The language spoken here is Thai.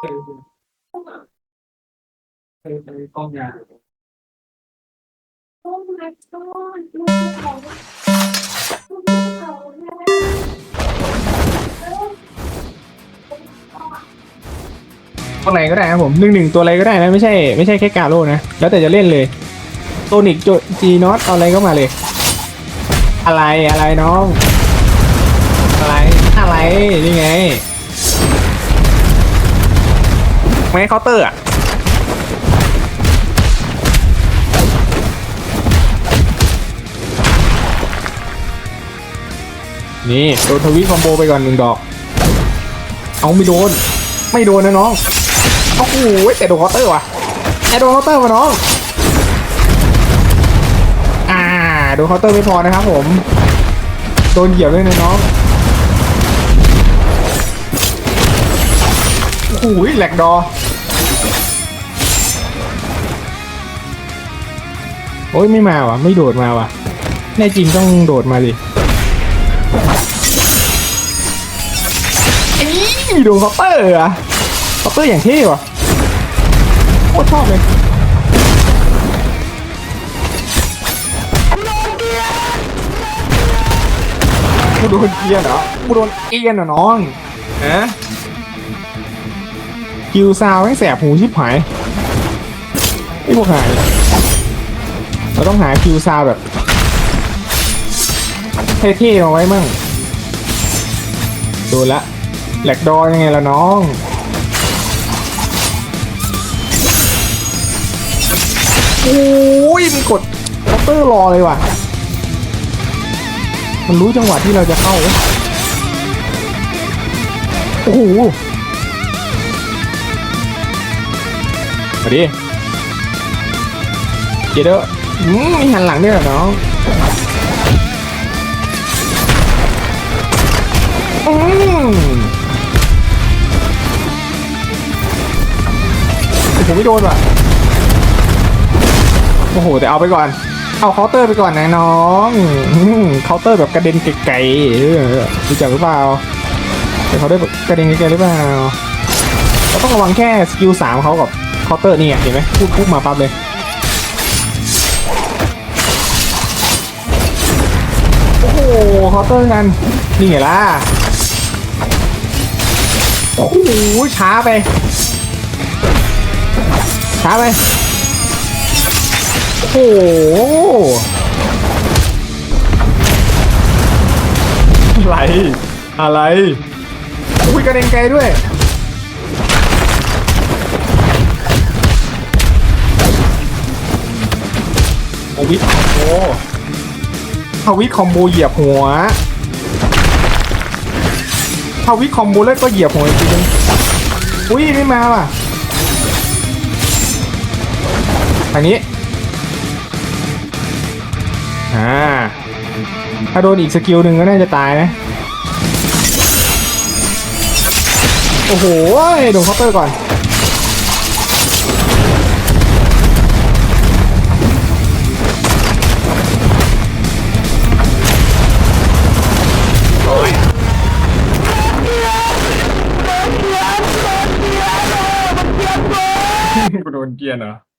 เออเออเออกองยาโอ้ my god ลูกเขาลูกเขาเนี่ยตัวไหนก็ได้ครับผมหนึ่งหนึ่งตัวอะไรก็ได้นะ ไม่ใช่ไม่ใช่แค่กาโร่นะ แล้วแต่จะเล่นเลยโตนิกโจจีนอตเอาอะไรก็มาเลย อะไรอะไรน้อง อะไรอะไรนี่ไง ไม่เคาน์เตอร์อะนี่โดนทวิคอมโบไปก่อนหนึ่งดอก เอาไม่โดน ไม่โดนนะน้องโอ้โหแต่โดนเคาน์เตอร์ว่ะแต่โดนเคาน์เตอร์ว่ะน้องอ่าโดนเคาน์เตอร์ไม่พอนะครับผม โดนเหยียบด้วยนะน้อง โอ้โหแหลกดอโอ้ยไม่มาวะไม่โดดมาวะแน่จริงต้องโดดมาดิอีโดนเคาน์เตอร์อะเคาน์เตอร์อย่างเท่วะโคตรชอบเลยกูโดนเกียร์เหรอกูโดนเกียร์เหรอน้องฮะ คิวซาวให้แสบหูชิบหายไอ้พวกหายเราต้องหาคิวซาวแบบเท่ๆมาไว้มั่งโดนละแหลกดอยยังไงล่ะน้องโอ้ยมันกดเคาน์เตอร์รอเลยว่ะ มันรู้จังหวะที่เราจะเข้า โอ้โห ดิ เดี๋ยวเด้ออืมมีหันหลังด้วยเหรอน้องอืมผมไม่โดนว่ะ โอ้โห แต่เอาไปก่อน เอาเคาน์เตอร์ไปก่อนนะน้องอืมเคาน์เตอร์แบบกระเด็นไกลๆเออรู้จักหรือเปล่าแต่เขาได้แบบกระเด็นไกลๆหรือเปล่าเราต้องระวังแค่สกิลสามเขากับ เคาน์เตอร์นี่ไงเห็นไหมพูดปุ๊บมาปั๊บเลยโอ้โหเคาน์เตอร์กันนี่ไงล่ะโอ้โหช้าไปช้าไปโอ้โหอะไรอะไรอุ้ยกระเด็นไกลด้วย โอวิทคอมโบทวิคอมโบเหยียบหัวทวิคอมโบแล้วก็เหยียบหัวอีกทีนึงอุ้ยไม่มาว่ะทางนี้ อ่า ถ้าโดนอีกสกิลหนึ่งก็น่าจะตายนะ โอ้โหโดนเคาน์เตอร์ก่อน กูโ